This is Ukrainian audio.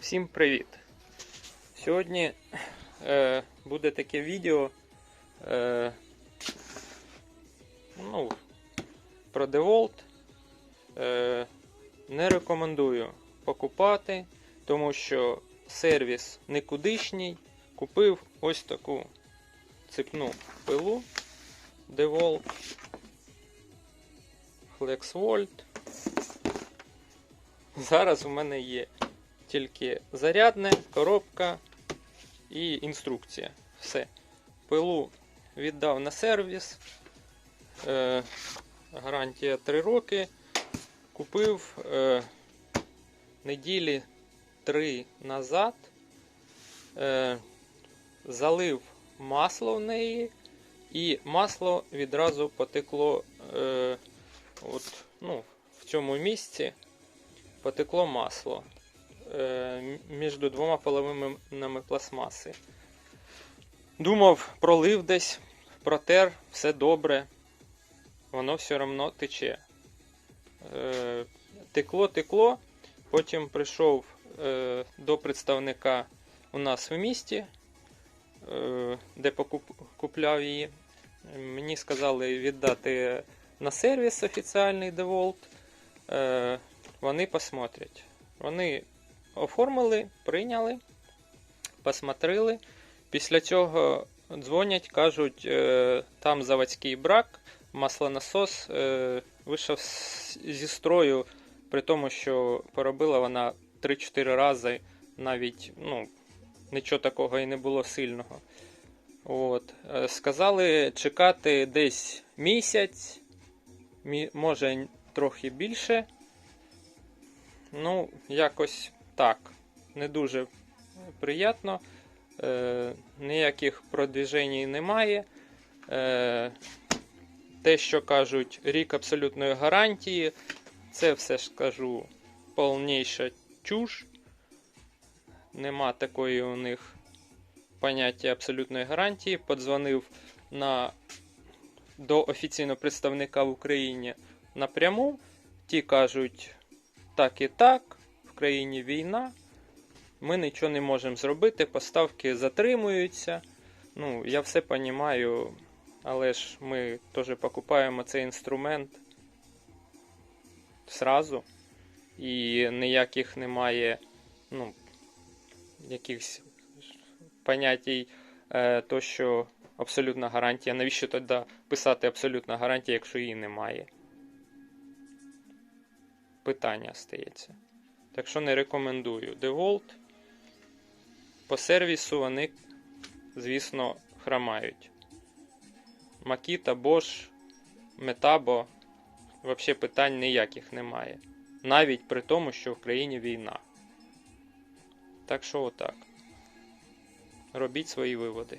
Всім привіт! Сьогодні е, буде таке відео е, ну, про DeWalt. Е, не рекомендую покупати, тому що сервіс никудишній. Купив ось таку цепну пилу DeWalt FlexVolt. Зараз у мене є тільки зарядне, коробка і інструкція. Все. Пилу віддав на сервіс. Е, гарантія 3 роки. Купив е, неділі 3 назад. Е, залив масло в неї, і масло відразу потекло е, от, ну, в цьому місці потекло масло між двома половинами пластмаси. Думав, пролив десь, протер, все добре, воно все одно тече. Е, текло, текло, потім прийшов е, до представника у нас в місті, е, де покупляв її. Мені сказали віддати на сервіс офіціальний DeWalt. Е, вони посмотрять. Вони оформили, прийняли, посмотрели. Після цього дзвонять, кажуть, е, там заводський брак, маслонасос е, вийшов зі строю, при тому, що поробила вона 3-4 рази, навіть ну, нічого такого і не було сильного. От. Е, Сказали чекати десь місяць, може трохи більше. Ну, якось так. Не дуже приємно. Е, ніяких продвіжень немає. Е, те, що кажуть, рік абсолютної гарантії, це все ж кажу повніша чуш. Нема такої у них поняття абсолютної гарантії. Подзвонив на, до офіційного представника в Україні напряму. Ті кажуть, так і так, в країні війна. Ми нічого не можемо зробити, поставки затримуються. Ну, я все розумію, але ж ми теж покупаємо цей інструмент зразу. І ніяких немає, ну, якихось поняттій, е, то, що абсолютна гарантія. Навіщо тоді писати абсолютна гарантія, якщо її немає? питання стається. Так що не рекомендую. DeWalt по сервісу вони, звісно, хромають. Makita, Bosch, Metabo взагалі питань ніяких немає. Навіть при тому, що в країні війна. Так що отак. Робіть свої виводи.